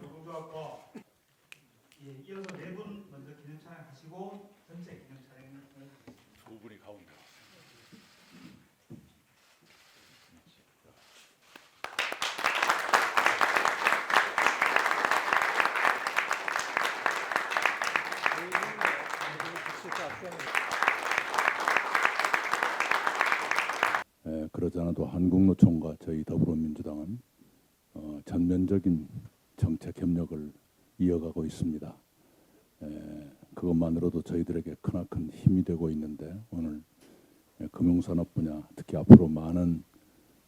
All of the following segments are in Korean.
교보교학과 예, 이어서 네 분 먼저 기념 차량 하시고 전체 기념 차량을 두 분이 가운데. 네, 그러지 않아도 한국노총과 저희 더불어민주당은 어, 전면적인 정책 협력을 이어가고 있습니다. 예, 그것만으로도 저희들에게 크나큰 힘이 되고 있는데 오늘 예, 금융산업 분야 특히 앞으로 많은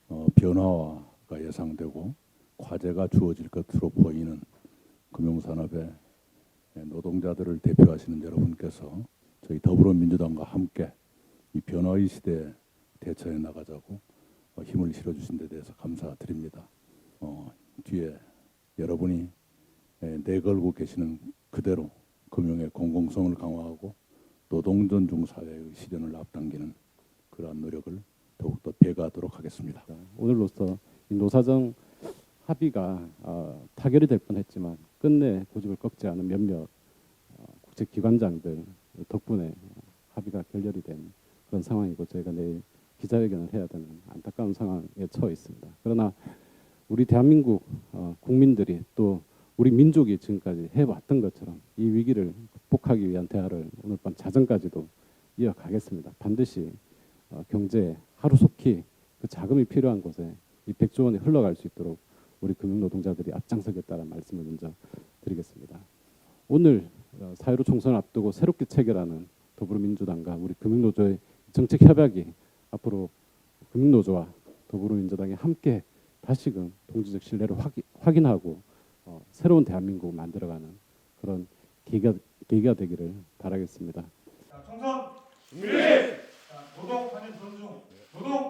어, 변화가 예상되고 과제가 주어질 것으로 보이는 금융산업의 예, 노동자들을 대표하시는 여러분께서 저희 더불어민주당과 함께 이 변화의 시대에 대처해 나가자고 어, 힘을 실어주신 데 대해서 감사드립니다. 어, 뒤에 여러분이 예, 내걸고 계시는 그대로 금융의 공공성을 강화하고 노동존중 사회의 실현을 앞당기는 그러한 노력을 더욱더 배가하도록 하겠습니다. 오늘로써 이 노사정 합의가 어, 타결이 될 뻔했지만 끝내 고집을 꺾지 않은 몇몇 어, 국제 기관장들 덕분에 합의가 결렬이 된 그런 상황이고 저희가 내일 기자회견을 해야 되는 안타까운 상황에 처해 있습니다. 그러나 우리 대한민국 어, 국민들이 또 우리 민족이 지금까지 해왔던 것처럼 이 위기를 극복하기 위한 대화를 오늘 밤 자정까지도 이어가겠습니다. 반드시 어, 경제 하루속히 그 자금이 필요한 곳에 이 100조 원이 흘러갈 수 있도록 우리 금융노동자들이 앞장서겠다는 말씀을 먼저 드리겠습니다. 오늘 어, 사회로 총선을 앞두고 새롭게 체결하는 더불어민주당과 우리 금융노조의 정책 협약이 앞으로 금융노조와 더불어민주당이 함께 다시금 동지적 신뢰를 확인, 확인 하고 어, 새로운 대한민국을 만들어가는 그런 계기가, 계기가 되기를 바라겠습니다. 자, 총선 준비. 자, 도덕 하면 존중. 존중.